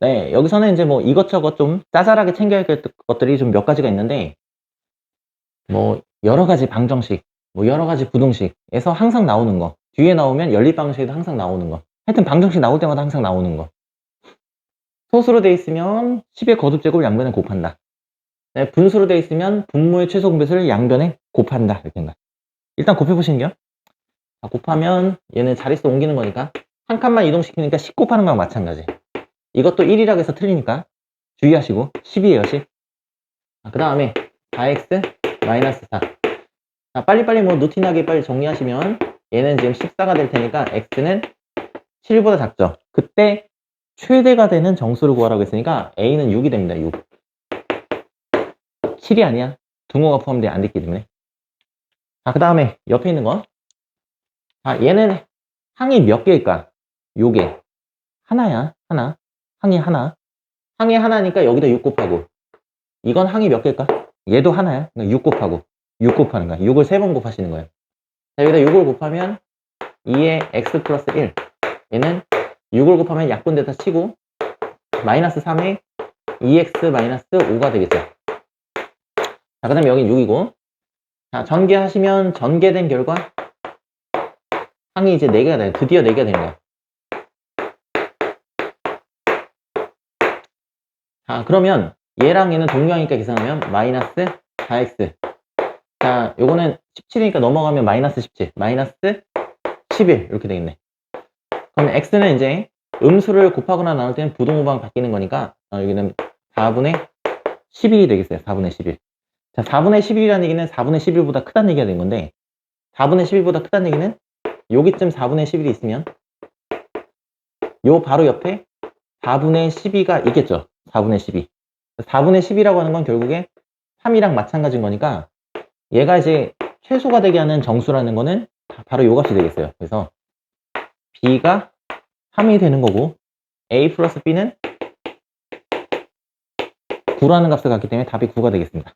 네, 여기서는 이제 뭐 이것저것 좀 짜잘하게 챙겨야 될 것들이 좀 몇 가지가 있는데, 뭐 여러 가지 방정식, 뭐 여러 가지 부등식에서 항상 나오는 거, 뒤에 나오면 연립 방정식에도 항상 나오는 거, 하여튼 방정식 나올 때마다 항상 나오는 거. 소수로 돼 있으면 10의 거듭제곱을 양변에 곱한다. 네, 분수로 돼 있으면 분모의 최소 공배수를 양변에 곱한다. 이렇게 한다. 일단 곱해보시는게요. 아, 곱하면 얘는 자릿수 옮기는 거니까 한 칸만 이동시키니까 10 곱하는 거랑 마찬가지. 이것도 1이라고 해서 틀리니까 주의하시고 10이에요 10. 그 다음에 4x 마이너스 4. 자, 빨리빨리 뭐 루틴하게 빨리 정리하시면 얘는 지금 14가 될 테니까 x는 7보다 작죠. 그때 최대가 되는 정수를 구하라고 했으니까 a는 6이 됩니다. 6. 7이 아니야. 등호가 포함되어 안 됐기 때문에. 자, 그 다음에 옆에 있는 거. 자, 얘는 항이 몇 개일까? 요게. 하나야. 하나. 항이 하나. 항이 하나니까 여기다 6 곱하고. 이건 항이 몇 개일까? 얘도 하나야. 그러니까 6 곱하고. 6 곱하는 거야. 6을 3번 곱하시는 거예요. 자, 여기다 6을 곱하면 2의 x 플러스 1. 얘는 6을 곱하면 약분돼서 치고 마이너스 3에 2x 마이너스 5가 되겠죠. 자, 그 다음에 여긴 6이고. 자, 전개하시면 전개된 결과 항이 이제 4개가 돼요. 드디어 4개가 되는 거 자, 그러면 얘랑 얘는 동류하니까 계산하면 마이너스 4x. 자, 요거는 17이니까 넘어가면 마이너스 17. 마이너스 11. 이렇게 되겠네. 그럼 x는 이제 음수를 곱하거나 나눌 때는 부동호방 바뀌는 거니까 어, 여기는 4분의 11이 되겠어요. 4분의 11. 자, 4분의 11이라는 얘기는 4분의 11보다 크다는 얘기가 된 건데 4분의 11보다 크다는 얘기는 여기쯤 4분의 11이 있으면 요 바로 옆에 4분의 12가 있겠죠. 4분의 12. 4분의 10이라고 하는 건 결국에 3이랑 마찬가지인 거니까 얘가 이제 최소가 되게 하는 정수라는 거는 바로 요 값이 되겠어요. 그래서 b가 3이 되는 거고 a 플러스 b는 9라는 값을 갖기 때문에 답이 9가 되겠습니다.